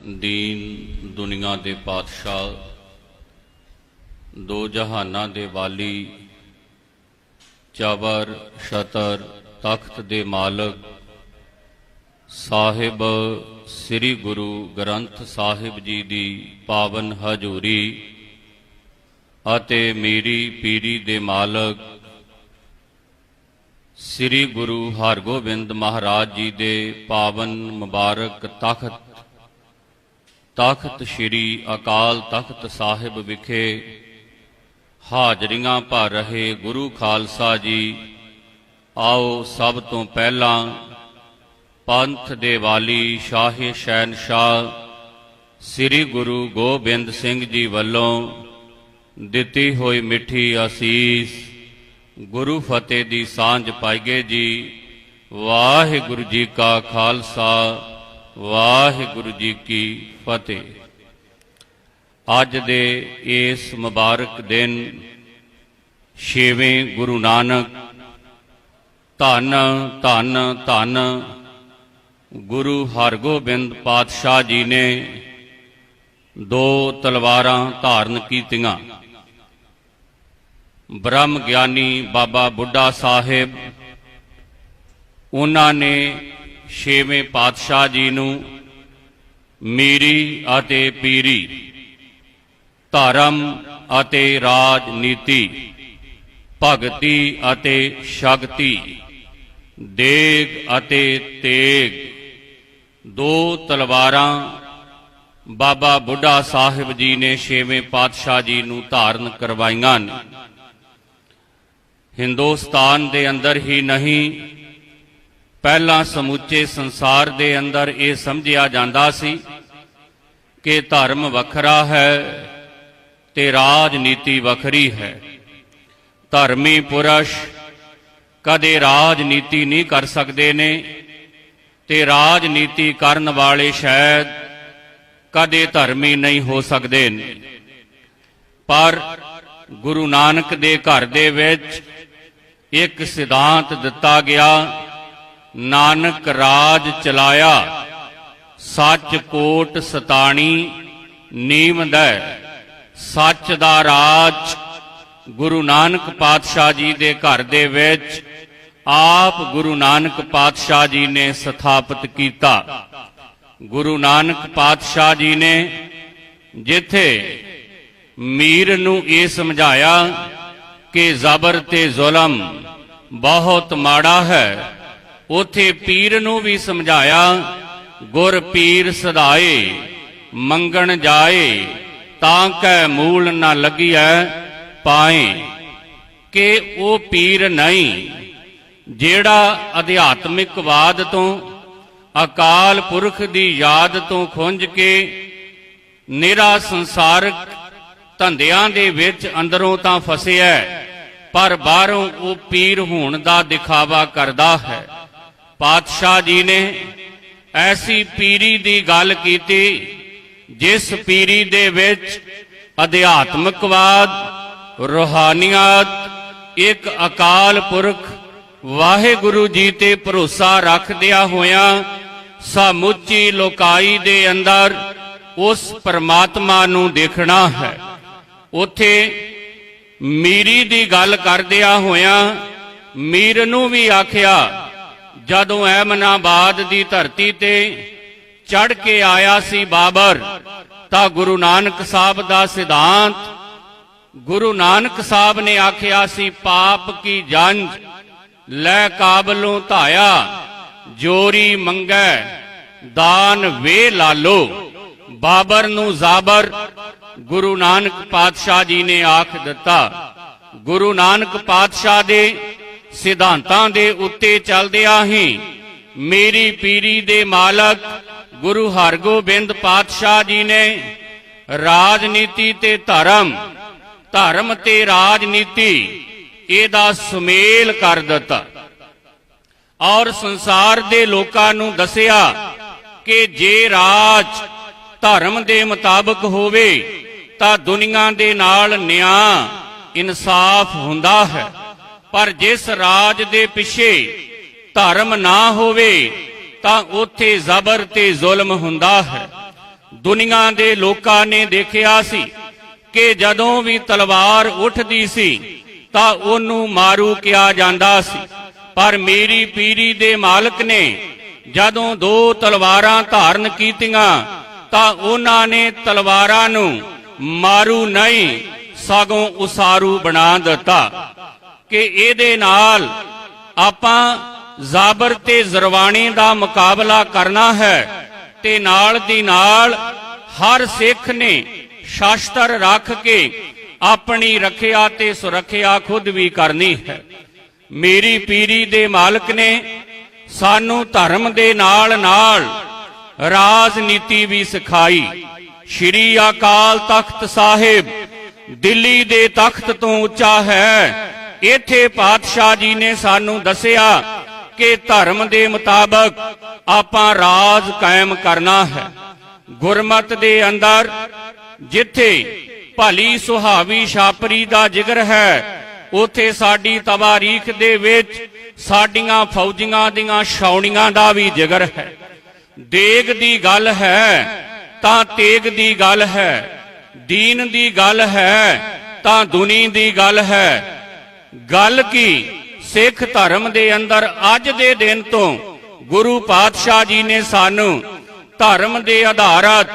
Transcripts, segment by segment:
ਦੀਨ ਦੁਨੀਆ ਦੇ ਪਾਤਸ਼ਾਹ, ਦੋ ਜਹਾਨਾਂ ਦੇ ਵਾਲੀ, ਚਵਰ, ਸ਼ਤਰ, ਤਖਤ ਦੇ ਮਾਲਕ, ਸਾਹਿਬ ਸ੍ਰੀ ਗੁਰੂ ਗ੍ਰੰਥ ਸਾਹਿਬ ਜੀ ਦੀ ਪਾਵਨ ਹਜ਼ੂਰੀ ਅਤੇ ਮੇਰੀ ਪੀਰੀ ਦੇ ਮਾਲਕ, ਸ੍ਰੀ ਗੁਰੂ ਹਰਗੋਬਿੰਦ ਮਹਾਰਾਜ ਜੀ ਦੇ ਪਾਵਨ ਮੁਬਾਰਕ ਤਖਤ ਤਖਤ ਸ੍ਰੀ ਅਕਾਲ ਤਖਤ ਸਾਹਿਬ ਵਿਖੇ ਹਾਜ਼ਰੀਆਂ ਭਰ ਰਹੇ ਗੁਰੂ ਖਾਲਸਾ ਜੀ, ਆਓ ਸਭ ਤੋਂ ਪਹਿਲਾਂ ਪੰਥ ਦੇ ਵਾਲੀ ਸ਼ਾਹੀ ਸ਼ਹਿਨਸ਼ਾਹ ਸ੍ਰੀ ਗੁਰੂ ਗੋਬਿੰਦ ਸਿੰਘ ਜੀ ਵੱਲੋਂ ਦਿੱਤੀ ਹੋਈ ਮਿੱਠੀ ਅਸੀਸ ਗੁਰੂ ਫਤਿਹ ਦੀ ਸਾਂਝ ਪਾਈਏ ਜੀ। ਵਾਹਿਗੁਰੂ ਜੀ ਕਾ ਖਾਲਸਾ। ਵਾਹਿਗੁਰੂ ਜੀ ਕੀ ਫਤਿਹ। ਅੱਜ ਦੇ ਇਸ ਮੁਬਾਰਕ ਦਿਨ ਛੇਵੇਂ ਗੁਰੂ ਨਾਨਕ ਧੰਨ ਧੰਨ ਧੰਨ ਗੁਰੂ ਹਰਗੋਬਿੰਦ ਪਾਤਸ਼ਾਹ ਜੀ ਨੇ ਦੋ ਤਲਵਾਰਾਂ ਧਾਰਨ ਕੀਤੀਆਂ। ਬ੍ਰਹਮ ਗਿਆਨੀ ਬਾਬਾ ਬੁੱਢਾ ਸਾਹਿਬ, ਉਹਨਾਂ ਨੇ ਛੇਵੇਂ ਪਾਤਸ਼ਾਹ ਜੀ ਨੂੰ ਮੀਰੀ ਅਤੇ ਪੀਰੀ, ਧਰਮ ਅਤੇ ਰਾਜਨੀਤੀ ਭਗਤੀ ਅਤੇ ਸ਼ਕਤੀ, ਦੇਗ ਅਤੇ ਤੇਗ, ਦੋ ਤਲਵਾਰਾਂ ਬਾਬਾ ਬੁੱਢਾ ਸਾਹਿਬ ਜੀ ਨੇ ਛੇਵੇਂ ਪਾਤਸ਼ਾਹ ਜੀ ਨੂੰ ਧਾਰਨ ਕਰਵਾਈਆਂ ਹਿੰਦੁਸਤਾਨ ਦੇ ਅੰਦਰ ਹੀ ਨਹੀਂ ਪਹਿਲਾਂ ਸਮੁੱਚੇ ਸੰਸਾਰ ਦੇ ਅੰਦਰ ਇਹ ਸਮਝਿਆ ਜਾਂਦਾ ਸੀ ਕਿ ਧਰਮ ਵੱਖਰਾ ਹੈ ਤੇ ਰਾਜਨੀਤੀ ਵੱਖਰੀ ਹੈ। ਧਰਮੀ ਪੁਰਸ਼ ਕਦੇ ਰਾਜਨੀਤੀ ਨਹੀਂ ਕਰ ਸਕਦੇ ਨੇ ਤੇ ਰਾਜਨੀਤੀ ਕਰਨ ਵਾਲੇ ਸ਼ਾਇਦ ਕਦੇ ਧਰਮੀ ਨਹੀਂ ਹੋ ਸਕਦੇ ਨੇ। ਪਰ ਗੁਰੂ ਨਾਨਕ ਦੇ ਘਰ ਦੇ ਵਿੱਚ ਇੱਕ ਸਿਧਾਂਤ ਦਿੱਤਾ ਗਿਆ ਨਾਨਕ ਰਾਜ ਚਲਾਇਆ। ਸੱਚ ਕੋਟ ਸਤਾਣੀ ਨੀਮਦੈ ਸੱਚ ਦਾ ਰਾਜ ਗੁਰੂ ਨਾਨਕ ਪਾਤਸ਼ਾਹ ਜੀ ਦੇ ਘਰ ਦੇ ਵਿੱਚ ਆਪ ਗੁਰੂ ਨਾਨਕ ਪਾਤਸ਼ਾਹ ਜੀ ਨੇ ਸਥਾਪਿਤ ਕੀਤਾ। ਗੁਰੂ ਨਾਨਕ ਪਾਤਸ਼ਾਹ ਜੀ ਨੇ ਜਿੱਥੇ ਮੀਰ ਨੂੰ ਇਹ ਸਮਝਾਇਆ ਕਿ ਜ਼ਬਰ ਤੇ ਜ਼ੁਲਮ ਬਹੁਤ ਮਾੜਾ ਹੈ। ਉਥੇ ਪੀਰ ਨੂੰ ਵੀ ਸਮਝਾਇਆ, ਗੁਰ ਪੀਰ ਸਦਾਏ, ਮੰਗਣ ਜਾਏ, ਤਾਂ ਕੈ ਮੂਲ ਨਾ ਲੱਗੀਐ ਪਾਏ। ਕਿ ਉਹ ਪੀਰ ਨਹੀਂ, ਜਿਹੜਾ ਅਧਿਆਤਮਿਕਵਾਦ ਤੋਂ, ਅਕਾਲ ਪੁਰਖ ਦੀ ਯਾਦ ਤੋਂ ਖੁੰਝ ਕੇ ਨਿਰਾ ਸੰਸਾਰਕ ਧੰਦਿਆਂ ਦੇ ਵਿੱਚ ਅੰਦਰੋਂ ਤਾਂ ਫਸਿਆ ਪਰ ਬਾਹਰੋਂ ਉਹ ਪੀਰ ਹੋਣ ਦਾ ਦਿਖਾਵਾ ਕਰਦਾ ਹੈ। ਪਾਤਸ਼ਾਹ ਜੀ ਨੇ ਐਸੀ ਪੀਰੀ ਦੀ ਗੱਲ ਕੀਤੀ, ਜਿਸ ਪੀਰੀ ਦੇ ਵਿੱਚ ਅਧਿਆਤਮਕਵਾਦ, ਰੋਹਾਨੀਅਤ, ਇੱਕ ਅਕਾਲ ਪੁਰਖ ਵਾਹਿਗੁਰੂ ਜੀ ਤੇ ਭਰੋਸਾ ਰੱਖਦਿਆਂ ਹੋਇਆਂ ਸਮੁੱਚੀ ਲੋਕਾਈ ਦੇ ਅੰਦਰ ਉਸ ਪਰਮਾਤਮਾ ਨੂੰ ਦੇਖਣਾ ਹੈ। ਉਥੇ ਮੀਰੀ ਦੀ ਗੱਲ ਕਰਦਿਆਂ ਹੋਇਆਂ ਮੀਰ ਨੂੰ ਵੀ ਆਖਿਆ ਜਦੋਂ ਐਮਨਾਬਾਦ ਦੀ ਧਰਤੀ ਤੇ ਚੜ ਕੇ ਆਇਆ ਸੀ ਬਾਬਰ, ਤਾਂ ਗੁਰੂ ਨਾਨਕ ਸਾਹਿਬ ਦਾ ਸਿਧਾਂਤ, ਗੁਰੂ ਨਾਨਕ ਸਾਹਿਬ ਨੇ ਆਖਿਆ ਸੀ, ਪਾਪ ਕੀ ਜੰਜ, ਲੈ ਕਾਬਲੋਂ ਧਾਇਆ, ਜੋਰੀ ਮੰਗੈ, ਦਾਨ ਵੇ ਲਾਲੋ। ਬਾਬਰ ਨੂੰ ਜ਼ਾਬਰ ਗੁਰੂ ਨਾਨਕ ਪਾਤਸ਼ਾਹ ਜੀ ਨੇ ਆਖ ਦਿੱਤਾ। ਗੁਰੂ ਨਾਨਕ ਪਾਤਸ਼ਾਹ ਦੇ ਸਿਧਾਂਤਾਂ ਦੇ ਉੱਤੇ ਚੱਲਦਿਆਂ ਹੀ ਮੇਰੀ ਪੀਰੀ ਦੇ ਮਾਲਕ ਗੁਰੂ ਹਰਗੋਬਿੰਦ ਪਾਤਸ਼ਾਹ ਜੀ ਨੇ ਰਾਜਨੀਤੀ ਤੇ ਧਰਮ ਧਰਮ ਤੇ ਰਾਜਨੀਤੀ ਇਹਦਾ ਸੁਮੇਲ ਕਰ ਦਿੱਤਾ ਔਰ ਸੰਸਾਰ ਦੇ ਲੋਕਾਂ ਨੂੰ ਦੱਸਿਆ ਕਿ ਜੇ ਰਾਜ ਧਰਮ ਦੇ ਮੁਤਾਬਕ ਹੋਵੇ ਤਾਂ ਦੁਨੀਆ ਦੇ ਨਾਲ ਨਿਆਂ, ਇਨਸਾਫ ਹੁੰਦਾ ਹੈ। ਪਰ ਜਿਸ ਰਾਜ ਦੇ ਪਿੱਛੇ ਧਰਮ ਨਾ ਹੋਵੇ, ਤਾਂ ਉੱਥੇ ਜ਼ਬਰ ਤੇ ਜ਼ੁਲਮ ਹੁੰਦਾ ਹੈ। ਦੁਨੀਆ ਦੇ ਲੋਕਾਂ ਨੇ ਦੇਖਿਆ ਸੀ ਕਿ ਜਦੋਂ ਵੀ ਤਲਵਾਰ ਉੱਠਦੀ ਸੀ, ਤਾਂ ਉਹਨੂੰ ਮਾਰੂ ਕਿਹਾ ਜਾਂਦਾ ਸੀ। ਪਰ ਮੇਰੀ ਪੀਰੀ ਦੇ ਮਾਲਕ ਨੇ ਜਦੋਂ ਦੋ ਤਲਵਾਰਾਂ ਧਾਰਨ ਕੀਤੀਆਂ, ਤਾਂ ਉਹਨਾਂ ਨੇ ਤਲਵਾਰਾਂ ਨੂੰ ਮਾਰੂ ਨਹੀਂ, ਸਗੋਂ ਉਸਾਰੂ ਬਣਾ ਦਿੱਤਾ। ਕਿ ਇਹਦੇ ਨਾਲ ਆਪਾਂ ਜ਼ਾਬਰ ਤੇ ਜ਼ਰਵਾਣੀ ਦਾ ਮੁਕਾਬਲਾ ਕਰਨਾ ਹੈ ਤੇ ਨਾਲ ਦੀ ਨਾਲ ਹਰ ਸਿੱਖ ਨੇ ਸ਼ਾਸਤਰ ਰੱਖ ਕੇ ਆਪਣੀ ਰੱਖਿਆ ਤੇ ਸੁਰੱਖਿਆ ਖੁਦ ਵੀ ਕਰਨੀ ਹੈ। ਮੇਰੀ ਪੀਰੀ ਦੇ ਮਾਲਕ ਨੇ ਸਾਨੂੰ ਧਰਮ ਦੇ ਨਾਲ ਨਾਲ ਰਾਜਨੀਤੀ ਵੀ ਸਿਖਾਈ। ਸ਼੍ਰੀ ਅਕਾਲ ਤਖਤ ਸਾਹਿਬ ਦਿੱਲੀ ਦੇ ਤਖਤ ਤੋਂ ਉੱਚਾ ਹੈ। ਇੱਥੇ ਪਾਤਸ਼ਾਹ ਜੀ ਨੇ ਸਾਨੂੰ ਦੱਸਿਆ ਕਿ ਧਰਮ ਦੇ ਮੁਤਾਬਕ ਆਪਾਂ ਰਾਜ ਕਾਇਮ ਕਰਨਾ ਹੈ। ਗੁਰਮਤ ਦੇ ਅੰਦਰ ਜਿੱਥੇ ਭਲੀ, ਸੁਹਾਵੀ, ਛਾਪਰੀ ਦਾ ਜਿਗਰ ਹੈ, ਉਥੇ ਸਾਡੀ ਤਵਾਰੀਖ ਦੇ ਵਿੱਚ ਸਾਡੀਆਂ ਫੌਜੀਆਂ ਦੀਆਂ ਛਾਉਣੀਆਂ ਦਾ ਵੀ ਜਿਗਰ ਹੈ। ਦੇਗ ਦੀ ਗੱਲ ਹੈ, ਤਾਂ ਤੇਗ ਦੀ ਗੱਲ ਹੈ, ਦੀਨ ਦੀ ਗੱਲ ਹੈ, ਤਾਂ ਦੁਨੀ ਦੀ ਗੱਲ ਹੈ ਗੱਲ ਕੀ? ਸਿੱਖ ਧਰਮ ਦੇ ਅੰਦਰ ਅੱਜ ਦੇ ਦਿਨ ਤੋਂ ਗੁਰੂ ਪਾਤਸ਼ਾਹ ਜੀ ਨੇ ਸਾਨੂੰ ਧਰਮ ਦੇ ਆਧਾਰਤ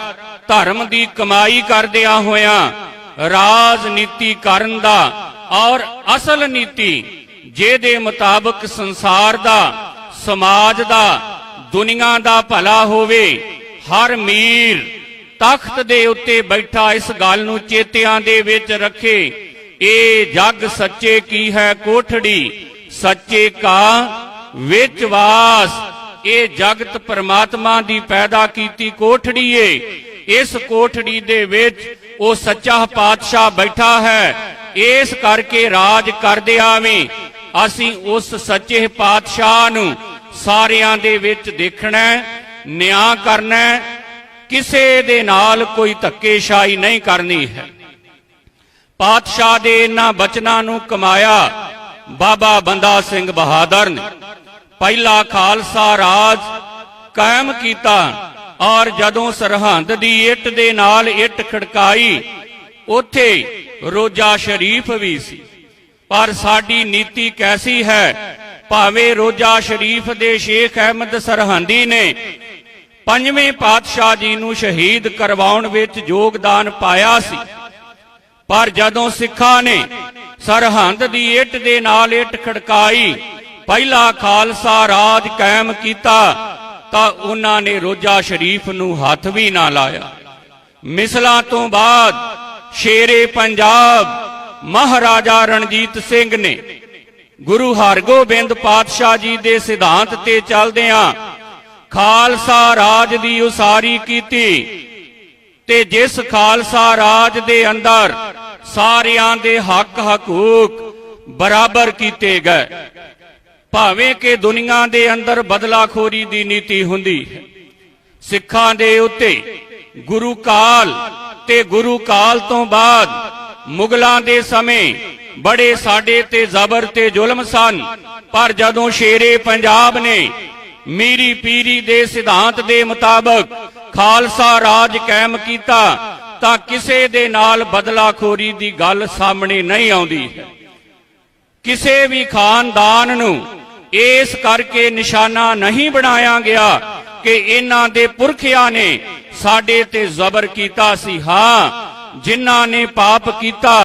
ਧਰਮ ਦੀ ਕਮਾਈ ਕਰਦਿਆਂ ਹੋਇਆਂ ਰਾਜਨੀਤੀ ਕਰਨ ਦਾ ਔਰ ਅਸਲ ਨੀਤੀ ਜਿਹਦੇ ਮੁਤਾਬਕ ਸੰਸਾਰ ਦਾ, ਸਮਾਜ ਦਾ, ਦੁਨੀਆ ਦਾ ਭਲਾ ਹੋਵੇ, ਹਰ ਮੀਰ ਤਖਤ ਦੇ ਉੱਤੇ ਬੈਠਾ ਇਸ ਗੱਲ ਨੂੰ ਚੇਤਿਆਂ ਦੇ ਵਿੱਚ ਰੱਖੇ। ਇਹ ਜਗ ਸੱਚੇ ਕੀ ਹੈ ਕੋਠੜੀ? ਸੱਚੇ ਕਾ ਵਿੱਚ ਵਾਸ। ਇਹ ਜਗਤ ਪਰਮਾਤਮਾ ਦੀ ਪੈਦਾ ਕੀਤੀ ਕੋਠੜੀ ਏ। ਇਸ ਕੋਠੜੀ ਦੇ ਵਿੱਚ ਉਹ ਸੱਚਾ ਪਾਤਸ਼ਾਹ ਬੈਠਾ ਹੈ। ਇਸ ਕਰਕੇ ਰਾਜ ਕਰਦੇ ਆਵੇਂ। ਅਸੀਂ ਉਸ ਸੱਚੇ ਪਾਤਸ਼ਾਹ ਨੂੰ ਸਾਰਿਆਂ ਦੇ ਵਿੱਚ ਦੇਖਣਾ ਨਿਆਂ ਕਰਨਾ ਕਿਸੇ ਦੇ ਨਾਲ ਕੋਈ ਧੱਕੇਸ਼ਾਹੀ ਨਹੀਂ ਕਰਨੀ ਹੈ। ਪਾਤਸ਼ਾਹ ਦੇ ਇਹਨਾਂ ਬਚਨਾਂ ਨੂੰ ਕਮਾਇਆ ਬਾਬਾ ਬੰਦਾ ਸਿੰਘ ਬਹਾਦਰ ਨੇ। ਪਹਿਲਾ ਖਾਲਸਾ ਰਾਜ ਕਾਇਮ ਕੀਤਾ ਔਰ ਜਦੋਂ ਸਰਹੰਦ ਦੀ ਇੱਟ ਦੇ ਨਾਲ ਇੱਟ ਖੜਕਾਈ, ਉੱਥੇ ਰੋਜਾ ਸ਼ਰੀਫ ਵੀ ਸੀ। ਪਰ ਸਾਡੀ ਨੀਤੀ ਕੈਸੀ ਹੈ? ਭਾਵੇਂ ਰੋਜਾ ਸ਼ਰੀਫ ਦੇ ਸ਼ੇਖ ਅਹਿਮਦ ਸਰਹੰਦੀ ਨੇ ਪੰਜਵੇਂ ਪਾਤਸ਼ਾਹ ਜੀ ਨੂੰ ਸ਼ਹੀਦ ਕਰਵਾਉਣ ਵਿੱਚ ਯੋਗਦਾਨ ਪਾਇਆ ਸੀ। ਪਰ ਜਦੋਂ ਸਿੱਖਾਂ ਨੇ ਸਰਹੰਦ ਦੀ ਇੱਟ ਦੇ ਨਾਲ ਇੱਟ ਖੜਕਾਈ, ਪਹਿਲਾ ਖਾਲਸਾ ਰਾਜ ਕਾਇਮ ਕੀਤਾ, ਤਾਂ ਉਹਨਾਂ ਨੇ ਰੋਜਾ ਸ਼ਰੀਫ ਨੂੰ ਹੱਥ ਵੀ ਨਾ ਲਾਇਆ। ਮਿਸਲਾਂ ਤੋਂ ਬਾਅਦ ਸ਼ੇਰੇ ਪੰਜਾਬ ਮਹਾਰਾਜਾ ਰਣਜੀਤ ਸਿੰਘ ਨੇ ਗੁਰੂ ਹਰਗੋਬਿੰਦ ਪਾਤਸ਼ਾਹ ਜੀ ਦੇ ਸਿਧਾਂਤ ਤੇ ਚੱਲਦਿਆਂ ਖਾਲਸਾ ਰਾਜ ਦੀ ਉਸਾਰੀ ਕੀਤੀ। ਤੇ ਜਿਸ ਖਾਲਸਾ ਰਾਜ ਦੇ ਅੰਦਰ ਸਾਰਿਆਂ ਦੇ ਹੱਕ ਹਕੂਕ ਬਰਾਬਰ ਕੀਤੇ ਗਏ। ਭਾਵੇਂ ਕਿ ਦੁਨੀਆ ਦੇ ਅੰਦਰ ਬਦਲਾਖੋਰੀ ਦੀ ਨੀਤੀ ਹੁੰਦੀ ਹੈ, ਸਿੱਖਾਂ ਦੇ ਉੱਤੇ ਗੁਰੂ ਕਾਲ ਤੇ ਗੁਰੂ ਕਾਲ ਤੋਂ ਬਾਅਦ ਮੁਗਲਾਂ ਦੇ ਸਮੇਂ ਬੜੇ ਸਾਡੇ ਤੇ ਜ਼ਬਰ ਤੇ ਜ਼ੁਲਮ ਸਨ, ਪਰ ਜਦੋਂ ਸ਼ੇਰੇ ਪੰਜਾਬ ਨੇ ਮੀਰੀ ਪੀਰੀ ਦੇ ਸਿਧਾਂਤ ਦੇ ਮੁਤਾਬਕ ਖਾਲਸਾ ਰਾਜ ਕਾਇਮ ਕੀਤਾ, ਤਾਂ ਕਿਸੇ ਦੇ ਨਾਲ ਬਦਲਾਖੋਰੀ ਦੀ ਗੱਲ ਸਾਹਮਣੇ ਨਹੀਂ ਆਉਂਦੀ। ਕਿਸੇ ਵੀ ਖਾਨਦਾਨ ਨੂੰ ਇਸ ਕਰਕੇ ਨਿਸ਼ਾਨਾ ਨਹੀਂ ਬਣਾਇਆ ਗਿਆ ਕਿ ਇਹਨਾਂ ਦੇ ਪੁਰਖਿਆਂ ਨੇ ਸਾਡੇ ਤੇ ਜ਼ਬਰ ਕੀਤਾ ਸੀ। ਹਾਂ, ਜਿਨ੍ਹਾਂ ਨੇ ਪਾਪ ਕੀਤਾ